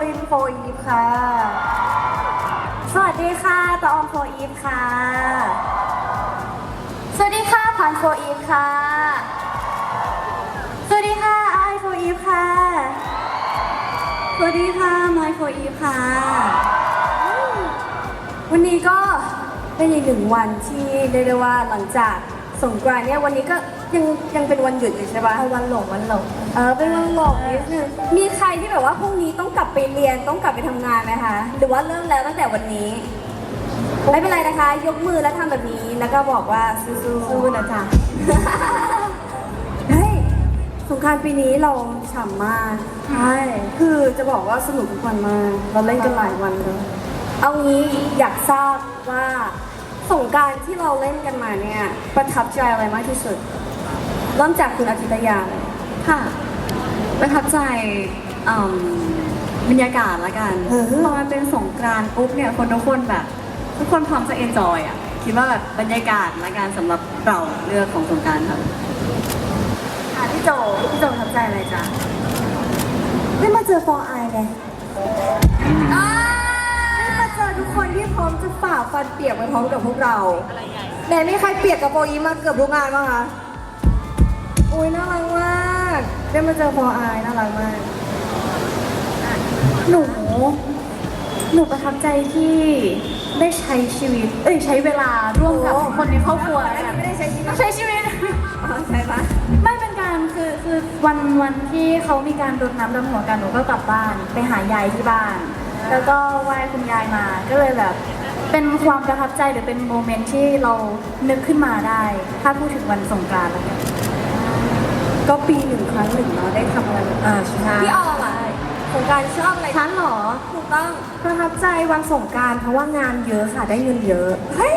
รินโฟอีฟค่ะ สวัสดีค่ะตออมโฟอีฟค่ะ สวัสดีค่ะพันโฟอีฟค่ะ สวัสดีค่ะไอโฟอีฟค่ะ สวัสดีค่ะไมโฟอีฟค่ะ วันนี้ก็เป็นอีกหนึ่งวันที่เรียกได้ว่าหลังจากสงกรานต์เนี่ยวันนี้ก็ ยังยังเป็นวันหยุดอยู่ใช่ปะวันหลงวันหลงเออเป็นวันหลงนิดนึงมีใครที่แบบว่าพรุ่งนี้ต้องกลับไปเรียนต้องกลับไปทำงานไหมคะหรือว่าเริ่มแล้วตั้งแต่วันนี้ ไม่เป็นไรนะคะ ยกมือแล้วทำแบบนี้แล้วก็บอกว่าสู้ๆนะจ๊ะเฮ้ยสงกรารปีนี้เราฉ่ำมากใช่คือจะบอกว่าสนุกทุกวันมากเราเล่นกันหลายวันเลยเอางี้อยากทราบว่าสงกรารที่เราเล่นกันมาเนี่ย ประทับใจอะไรมากที่สุด เริ่มจากคุณอาทิตยาเลยค่ะ ประทับใจอืมบรรยากาศละกันเออ พอมันเป็นสงกรานต์ปุ๊บเนี่ยคนทุกคนแบบ ทุกคนพร้อมจะเอนจอยอะ คิดว่าแบบบรรยากาศละกันสำหรับเราเลือกของสงกรารครับค่ะพี่โจพี่โจประทับใจอะไรจ๊ะไม่มาเจอฟอร์ไอเลยอ่าได้มาเจอทุกคนที่พร้อมจะฝ่าฟันเปียกไปพร้อมกับพวกเราไหนมีใครเปียกกับโปรอีมาเกือบทุกงานบ้างคะ อุ้ยน่ารักมากได้มาเจอฟอร์ไอน่ารักมาก หนู หนูประทับใจที่ได้ใช้ชีวิต เอ้ยใช้เวลาร่วมกับโอ้คนในครอบครัวแล้วนี่ไม่ได้ใช้ชีวิตใช้ชีวิต ใช่ปะไม่เป็นการคือคือวันวันที่เขามีการรดน้ำดำหัวกันหนูก็กลับบ้าน ไปหายายที่บ้าน แล้วก็ไหว้คุณยายมาก็เลยแบบ เป็นความประทับใจหรือเป็นโมเมนต์ที่เรานึกขึ้นมาได้ ถ้าพูดถึงวันสงกรานต์แล้ว กันก็ปีหนึ่งครั้งหนึ่งเนาะได้ทำอะไรแบบนี้อ่าใช่พี่ออมอะสงกรารชอบอะไรฉันเหรอถูกต้องประทับใจวันสงกรารเพราะว่างานเยอะค่ะได้เงินเยอะ เฮ้ย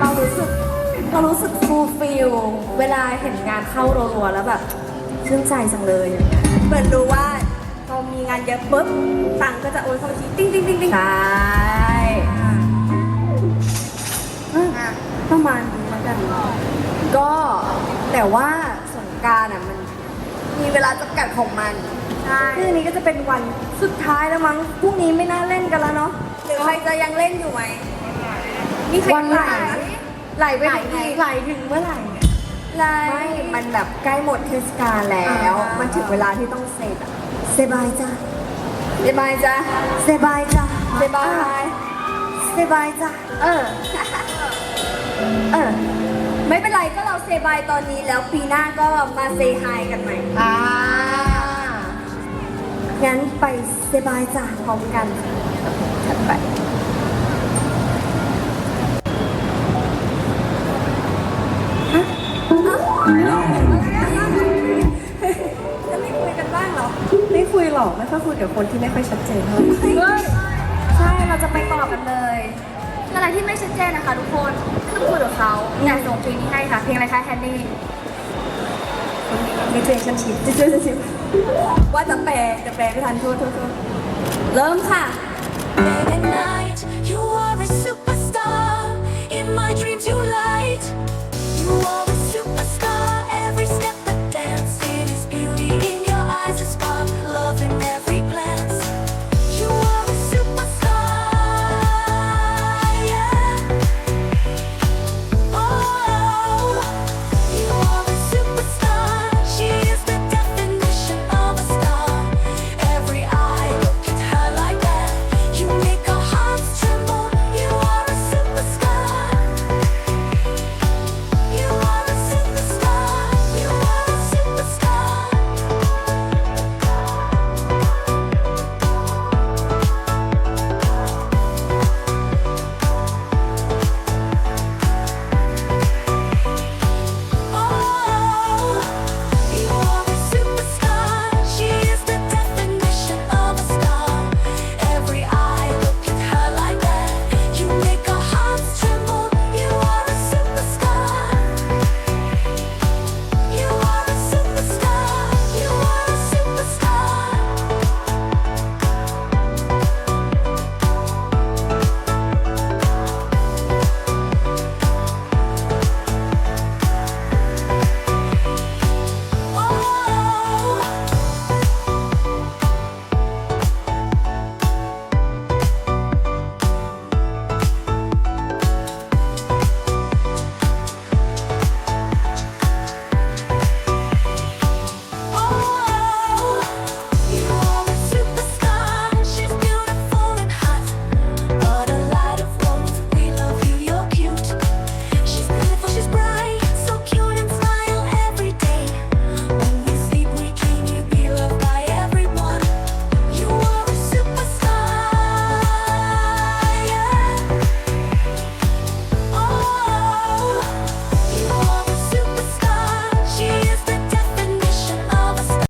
เรารู้สึกเรารู้สึกฟูลฟิลเวลาเห็นงานเข้ารัวๆแล้วแบบชื่นใจจังเลยอย่างเงี้ยเหมือนรู้ว่าพอมีงานเยอะปุ๊บตังค์ก็จะโอนเข้าบัญชีติ้งติ้งติ้งติ้งใช่อะประมาณนี้แล้วกันก็ แต่ว่าสงกรารอะมันมีเวลาจำกัดของมันใช่ ซึ่งอันนี้ก็จะเป็นวันสุดท้ายแล้วมั้งพรุ่งนี้ไม่น่าเล่นกันแล้วเนาะหรือใครจะยังเล่นอยู่ไหมมีใครวันไหลไหลไปไหลถึงอีกไหลถึงเมื่อไหร่ไหลมันแบบใกล้หมดเทศกาลแล้ว อ่ามั มันถึงเวลาที่ต้องเสร็จอะเซบายจ้ะเซบายจ้ะเซบายจ้ะเซบาย เซบายจ้ะเออ เออ ไม่เป็นไรก็เราเซบายตอนนี้แล้วปีหน้าก็มาเซฮายกันใหม่ อ่างั้นไปเซบายจ้ะพร้อมกันถัดไป ฮะจะไม่คุยกันบ้างเหรอ ไม่คุยหรอกไม่ค่อยคุยกับคนที่ไม่ค่อยชัดเจนเท่าไหร่ใช่ เราจะไปต่อกันเลย อะไรที่ไม่ชัดเจนนะคะทุกคนต้อคุยกับเขาอยากส่งเพลงนี้ให้ค่ะ เพลงอะไรคะแฮนนี่ดิเจชันชิพดิเจชันชิพว่าจะแปลจะแปลไม่ทันโทษโทษเริ่มค่ะ you are a superstar in my dreams you light you are